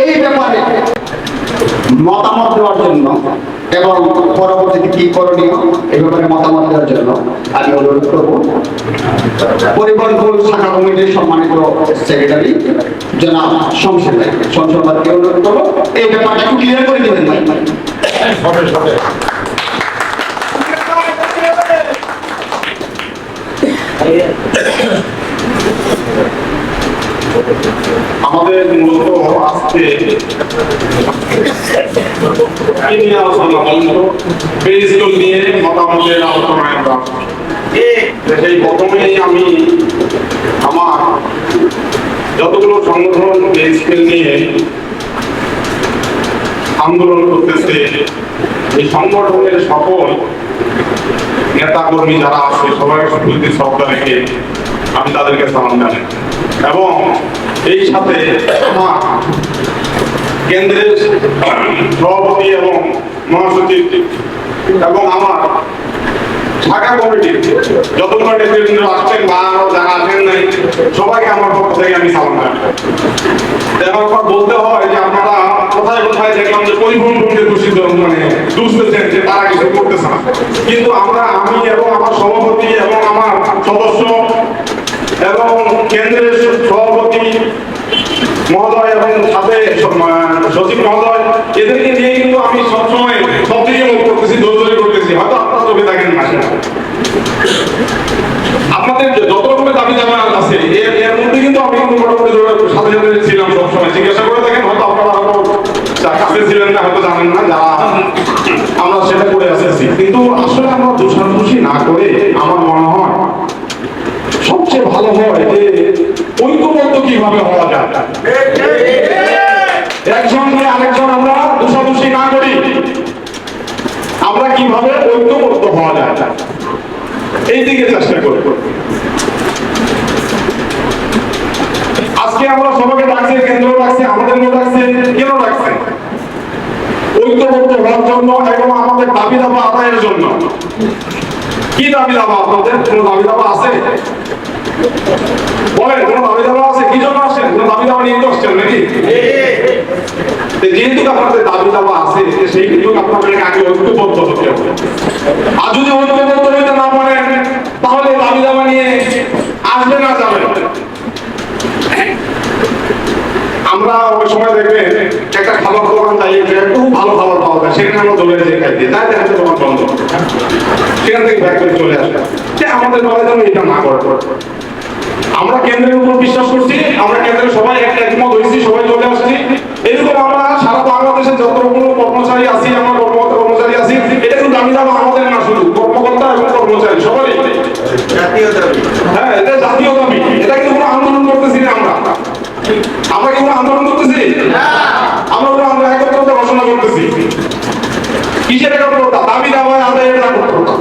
এই ব্যাপারে মতামত দেওয়ার জন্য এবং পরবর্তীতে কি করণীয়, এই ব্যাপারে মতামত দেওয়ার জন্য আমি অনুরোধ করব। পরিবহন শাখা কমিটির সম্মানিত সেক্রেটারি জনাব শমশের ভাই। শমশের ভাইকে অনুরোধ করব, এই ব্যাপারটা একটু ক্লিয়ার করে দেবেন ভাই। আমাদের মূলত আজকে নিয়ে আলোচনা বলতো পেরিস্কুল নিয়ে মতামতের আলোচনায় আমরা সেই প্রথমেই আমি আমার যতগুলো সংগঠন পেরিস্কুল নিয়ে আন্দোলন করতেছে, এই সংগঠনের সকল নেতা কর্মী যারা আছে, সবাই শ্রদ্ধা রেখে আমি তাদেরকে সালাম জানাই। এবং এই সাথে কেন্দ্রের সভাপতি এবং মহাসচিব এবং আমার ঢাকা কমিটির যতগুলো নেতৃবৃন্দ আসছেন বা আরও যারা আসেন নাই, সবাইকে আমার পক্ষ থেকে আমি সালাম জানাই। পর বলতে হয় যে আপনারা কোথায় কোথায় দেখলাম যে পরিবহন দূষিত মানে দুষতেছেন যে তারা কিছু করতেছে না। কিন্তু আমার সভাপতি এবং আমার সদস্য এবং কেন্দ্রের সভাপতি মহোদয় এবং সাথে সচিব মহোদয়, এদেরকে নিয়ে কিন্তু আমি সবসময় সব দিকে মুখ করতেছি দৌড়দৌড়ি করতেছি। হয়তো আপনারা চোখে থাকেন না আপনাদের যত রকমের দাবি জানা আছে, এর এর মধ্যে কিন্তু আমি কিন্তু মোটামুটি সাথে সাথে ছিলাম সবসময়। জিজ্ঞাসা করে দেখেন, হয়তো আপনারা হয়তো কাছে ছিলেন না, হয়তো জানেন না, যারা আমরা সেটা করে আসতেছি। কিন্তু আসলে আমরা দোষাদোষি না করে আমার মনে হয় সবচেয়ে ভালো হয় যে ঐক্যবদ্ধ কীভাবে হওয়া যায়? একজনকে আরেকজন আমরা দোষাদোষি না করি আমরা কীভাবে ঐক্যবদ্ধ হওয়া যায়? এই দিকে চেষ্টা করব আজকে আমরা সবাইকে ডাকছি কেন্দ্র ডাকছি, আমাদেরকেও ডাকছে কেন ডাকছে? ঐক্যবদ্ধ হওয়ার জন্য এবং আমাদের দাবি দাবা আদায়ের জন্য। কি দাবি দাবা আপনাদের? কোনো দাবি দাবা আছে? বলেন, কোনো দাবি দাবা আছে? কি জন্য আসেন? কোনো দাবি দাবা নিয়ে আসছেন নাকি? যেহেতু আপনাদের দাবি দাবা আছে সেই আপনাদের আগে ঐক্যবদ্ধ হতে হবে। আর যদি ঐক্যবদ্ধ না পারেন, তাহলে দাবি দাবা নিয়ে আসবে না যাবে আমরা ওই সময় দেখবেন, একটা খাবার দোকান যাই খুব ভালো খাবার সেখানে আমরা দৌড়ে খাইতে তাই দেখা যাচ্ছে দোকান বন্ধ। সেখান থেকে ব্যাগ করে চলে আসে। যে আমাদের দলে যেন এটা না করে। আমরা কেন্দ্রের উপর বিশ্বাস করছি আমরা কেন্দ্রের সবাই একটা একমত হয়েছি সবাই চলে আসছি। এরকম আমরা সারা বাংলাদেশে যত রকম কর্মচারী আছি আমরা কর্মকর্তা কর্মচারী আছি এটা কিন্তু দাবি দাবা আমাদের না শুধু কর্মকর্তা এবং কর্মচারী সবারই। হ্যাঁ এটা জাতীয় দাবি এটা কিন্তু কোনো আন্দোলন করতেছি না আমরা আমরা কি কোনো আন্দোলন করতেছি আমরা কোনো আমরা করতেছি। কিসের একত্রতা দাবি দাবা আদায়ের একত্রতা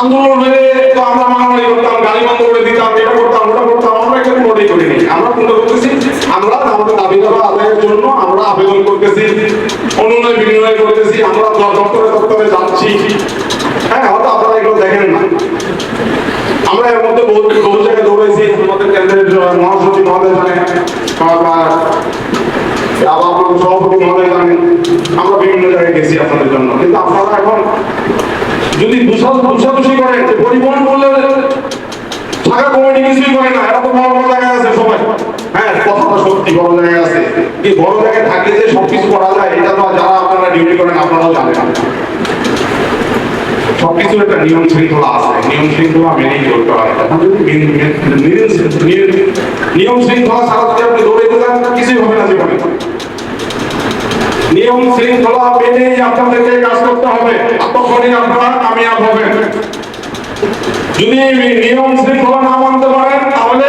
আন্দোলন হলে তো আমরা মারামারি করতাম গাড়ি বন্ধ করে দিতাম এটা করতাম, ওটা করতাম, আমরা কেউ মোটেই করিনি। আমরা কোনটা করতেছি? আমরা আমাদের দাবি দাবা আদায়ের জন্য আমরা আবেদন করতেছি, অনুনয় বিনিময় করতেছি, আমরা দপ্তরে দপ্তরে যাচ্ছি। হ্যাঁ হয়তো আপনারা এগুলো দেখেন না। আমরা এর মধ্যে বহু বহু জায়গায় দৌড়াইছি। আমাদের কেন্দ্রের মহাসচিব মহোদয় আমরা বিভিন্ন জায়গায় গেছি আপনাদের জন্য। এখন যদি পরিবহন করলে কিছুই না। আছে হ্যাঁ বড় জায়গায় আছে। কি বড় জায়গায় থাকলে যে সবকিছু করা যায়, এটা তো যারা আপনারা ডিউটি করেন জানেন। একটা নিয়ম শৃঙ্খলা আছে। নিয়ম শৃঙ্খলা মেনেই হয়। মিন- মিন- নিয়ম- শৃঙ্খলা আপনি দৌড়াইতে যান কিছুই হবে না জীবনে নিয়ম শৃঙ্খলা মেনেই আপনাদেরকে কাজ করতে হবে। তখনই আপনারা কামিয়াব হবেন। যদি নিয়ম শৃঙ্খলা না মানতে পারেন, তাহলে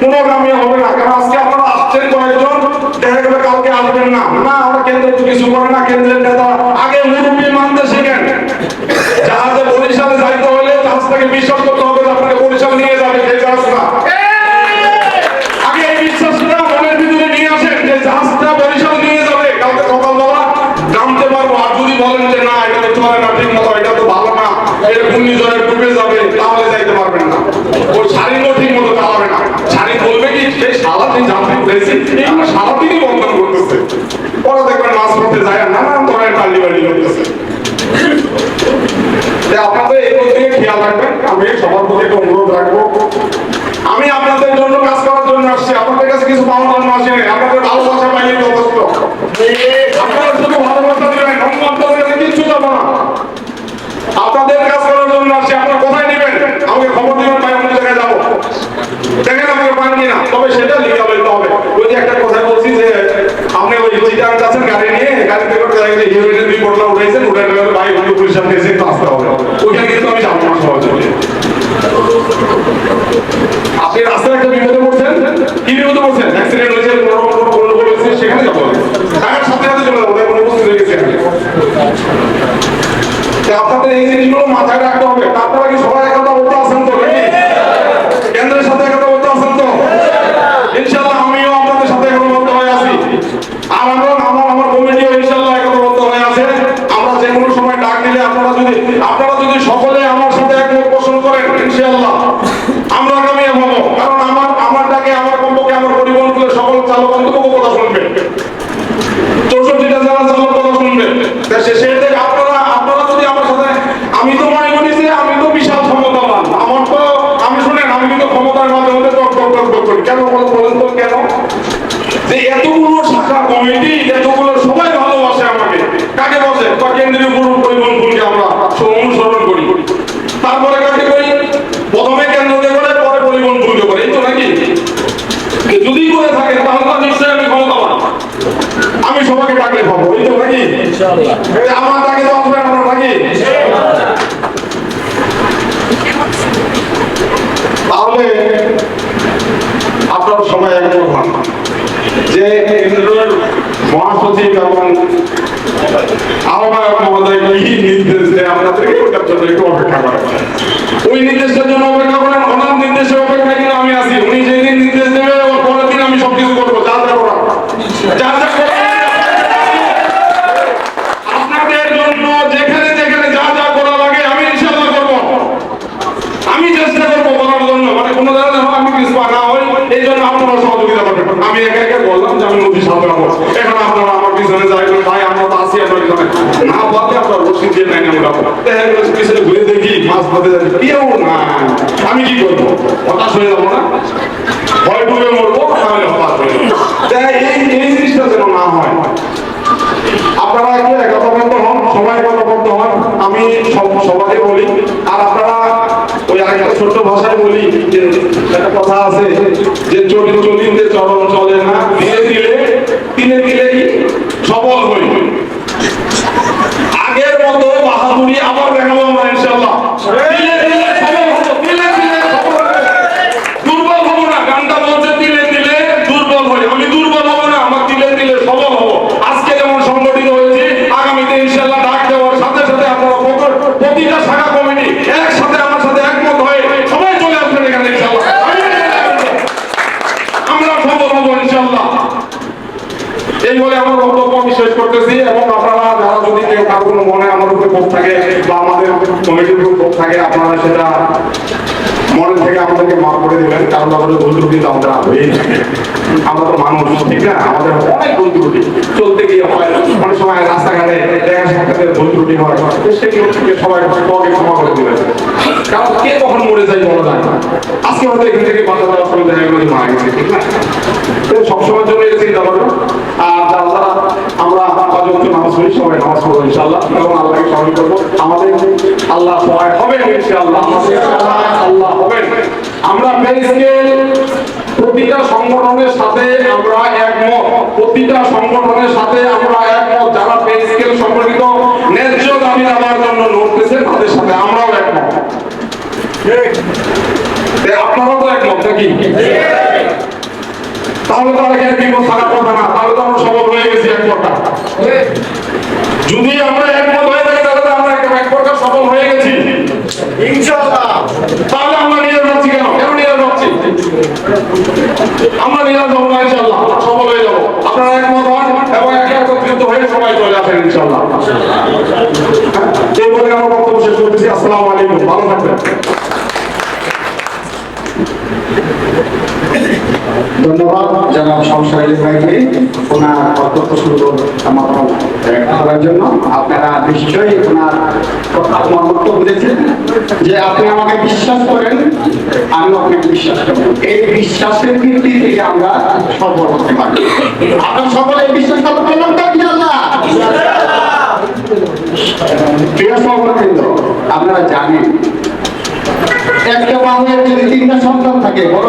কোনো কামিয়াব হবে না। কারণ আজকে আপনারা আসছেন কয়েকজন, দেখা গেলে কালকে আসবেন না। না, আমরা কেন্দ্রে কিছু করে না। কেন্দ্রের নেতা আগে মুরব্বী মানতে শেখেন জাহাজে বরিশালে যাইতে হলে জাহাজটাকে বিশ্বাস করতে হবে যে আপনাকে বরিশাল নিয়ে যাবে সেই জাহাজটা আগে এই বিশ্বাসটা মনের ভিতরে নিয়ে আসেন যে জাহাজটা বরিশাল নিয়ে যাবে কালকে সকালবেলা নামতে পারব আর যদি বলেন যে না এটা তো চলে না ঠিক মতো এটা তো ভালো না এটা ঘূর্ণিঝড়ে ডুবে যাবে তাহলে যাইতে পারবেন না ওই শাড়িও ঠিক মতো চালাবে না শাড়ি বলবে কি সেই শালা এগুলো সারাদিনই বন্ধন করতেছে। ওরা দেখবেন মাছ ধরতে যায় না নানান ধরনের টাল্লি বাড়ি করতেছে আপনাদের এই দিকে খেয়াল রাখবেন, আমি সবার প্রতি অনুরোধ রাখব। আমি আপনাদের জন্য কাজ করার জন্য আসছি আপনাদের কাছে কিছু পাওয়ার জন্য আসিনি আপনাদের ভালোবাসা পাইলে যথেষ্ট আপনারা শুধু ভালোবাসা দিবেন অন্য আপনাদের কাছে কিচ্ছু যাব না আপনাদের কাজ করার জন্য আসছি আপনারা কোথায় নেবেন আমাকে খবর দিবেন ভাই অন্য জায়গায় যাব দেখেন আমাকে পান কিনা তবে সেটা লিখে লইতে হবে ওই যে একটা কথা বলছি যে আপনি ওই চিটাং যাচ্ছেন গাড়ি নিয়ে গাড়ি থেকে করে দেখেন হিরোইনের দুই বোতলা উঠেছেন উঠে গেলে ভাই অন্য পুলিশের কাছে একটু আসতে হবে ওইখানে কিন্তু আমি যাব না সহজে আপনি রাস্তায় একটা বিপদে পড়ছেন কি বিপদে পড়ছেন অ্যাক্সিডেন্ট হয়েছে কোনো রকম কোনো গন্ডগোল হয়েছে সেখানে যাব টাকার সাথে সাথে চলে যাব কোনো উপস্থিত হয়ে গেছে এখানে। তো আপনাদের এই জিনিসগুলো মাথায় রাখতে হবে আপনারা কি সবাই একতা বলতে আছেন তো নাকি কেন্দ্রের সাথে একতা বলতে আছেন তো ইনশাআল্লাহ আমিও আপনাদের সাথে একতাবদ্ধ হয়ে আছি আর আমরা আমার আমার কমিটিও ইনশাআল্লাহ একতাবদ্ধ হয়ে আছে আমরা যে কোনো সময় ডাক দিলে আপনারা যদি আপনারা যদি সকলে আমার সাথে একমত পোষণ করেন ইনশাআল্লাহ আমরা কামিয়াব হব কারণ আমার আমার ডাকে আমার কমপক্ষে আমার পরিবহন সকল চালক অন্তত কথা শুনবে চৌষট্টিটা যারা চালক কথা শুনবে তা সে সেই থেকে আপনারা আপনারা যদি আমার সাথে আমি তো মনে করি যে আমি তো বিশাল ক্ষমতাবান আমার তো আমি শুনেন আমি কিন্তু ক্ষমতার মাঝে মধ্যে টক টক টক টক করি কেন বল- বলেন তো কেন যে এতগুলো শাখা কমিটি এতগুলো সবাই ভালোবাসে আমাকে কাকে বসে বা কেন্দ্রীয় পুরো পরিবহন ভূমিকে আমরা সব অনুসরণ করি তারপরে কাকে করি প্রথমে কেন্দ্রকে করে পরে পরিবহন ভূমিকে করে এই তো নাকি যদি করে থাকেন তাহলে তো নিশ্চয়ই আমি ক্ষমতাবান আমি সবাইকে ডাকলে পাবো এই তো নাকি এই আমার ডাকে তো আসবেন আপনার নাকি? তাহলে আপনার সবাই একজন হন যে কেন্দ্রের মহাসচিব এবং আহ্বায়ক মহোদয় কি নির্দেশ দেয় আপনাদেরকে, ওটার জন্য একটু অপেক্ষা করেন। ওই নির্দেশের জন্য অপেক্ষা করেন ওনার নির্দেশের অপেক্ষায় কিন্তু আমি আছি উনি যেদিন নির্দেশ দেবে ওর পরের দিন আমি সবকিছু করব যা যা করার যা যা করার আপনাদের জন্য যেখানে যেখানে যা যা করা লাগে আমি ইনশাআল্লাহ করব আমি চেষ্টা করব করার জন্য মানে কোনো ধরনের আমি কিছু না হই এই জন্য আপনারা সহযোগিতা করবেন আমি একে একে বললাম যে আমি এখন আপনারা আমার পিছনে যাইবেন ভাই, আমরা তো আসি না দিয়ে নাই না উঠাবো দেখা পিছনে ঘুরে দেখি, মাছ কেউ না, আমি কি করব? হতাশ হয়ে যাব না? ভয় ডুবে মরবো? তাহলে হতাশ হয়ে যাব। এই এই জিনিসটা যেন না হয়। আপনারা একতাবদ্ধ হন? সবাই একতাবদ্ধ হন? আমি সব- সবাইকে বলি। আর আপনারা ওই আরেকটা ছোট্ট ভাষায় বলি যে একটা কথা আছে যে চলি চলিতে চরণ চলে না, ধীরে ধীরে দিনে দিলে কি সবল হই। আগের মতো বাহাদুরি আবার দেখাবো আমরা ইনশাল্লাহ ধীরে ধীরে সবল হব, ধীরে ধীরে সবল হব। দুর্বল হব না গানটা বলছে দিলে দিলে দুর্বল হই আমি দুর্বল হব না আমার দিলে দিলে সবল হব আজকে যেমন সংগঠিত হয়েছে আগামীতে ইনশাল্লাহ ডাক দেওয়ার সাথে সাথে আপনারা প্রতি- প্রতিটা শাখা কমিটি একসাথে আমার সাথে একমত হয়ে সবাই চলে আসবেন এখানে ইনশাল্লাহ আমরা সফল হব ইনশাল্লাহ এই বলে আমার বক্তব্য আমি শেষ করতেছি এবং আপনারা যারা যদি কেউ কারও কোনো মনে আমার উপরে ক্ষোভ থাকে বা আমাদের কমিটির উপর ক্ষোভ থাকে, আপনারা সেটা মনে থেকে আমাদেরকে মাফ করে দেবেন, কারণ আমাদের ভুল ত্রুটি তো আমাদের হয়েই আমরা তো মানুষ, ঠিক না? আমাদের অনেক ভুল ত্রুটি চলতে গিয়ে হয়, অনেক সময় রাস্তাঘাটে দেখা হয় সবাই ক্ষমা করে কারণ কে কখন মরে যায় যায় আজকে হয়তো এখান থেকে দেওয়ার দেখা গেলো মারা গেছে, ঠিক না? সবসময়ের জন্য এটা চিন্তা আর আমরা নামাজ পড়ি, সবাই নামাজ পড়ব, ইনশাআল্লাহ। এবং আল্লাহকে স্মরণ করব। আমাদের আল্লাহ সবাই হবেন, ইনশাআল্লাহ। আমাদের আল্লাহ হবেন। আমরা পেয়েছি প্রতিটা সংগঠনের সাথে আমরা একমত। প্রতিটা সংগঠনের সাথে আমরা একমত যারা পে স্কেল সম্পর্কিত ন্যায্য দাবি দেওয়ার জন্য লড়তেছে তাদের সাথে আমরাও একমত তে আপনারাও তো একমত নাকি তাহলে তো আর এখানে বিপদ থাকার কথা না তাহলে তো আমরা সবল হয়ে গেছি এক প্রকার যদি আমরা একমত হয়ে যাই তাহলে তো আমরা এক প্রকার সফল হয়ে গেছি। ইনশাআল্লাহ। তাহলে আমরা নিয়ে যাচ্ছি কেন? কেন নিয়ে যাচ্ছি আমরা নিয়ে যাব না ইনশাল্লাহ সফল হয়ে যাব। আপনারা একমত হন এবং একে একত্রিত হয়ে সবাই চলে আসেন ইনশাল্লাহ এই বলে আমার বক্তব্য শেষ করতেছি। আসসালামু আলাইকুম। ভালো থাকবেন। ধন্যবাদ জনাব সংসারী ভাইকে। ওনার অত্যন্ত সুন্দর সমাধান করার জন্য আপনারা নিশ্চয়ই ওনার মর্মত্ব বুঝেছেন যে আপনি আমাকে বিশ্বাস করেন আমি আপনাকে বিশ্বাস করি। এই বিশ্বাসের ভিত্তি থেকে আমরা সফল হতে পারি। আপনার সকলে বিশ্বাস স্থাপন করলাম তো প্রিয় সহকর্মীবৃন্দ, আপনারা জানেন একটা বাংলায় যদি তিনটা সন্তান থাকে বড়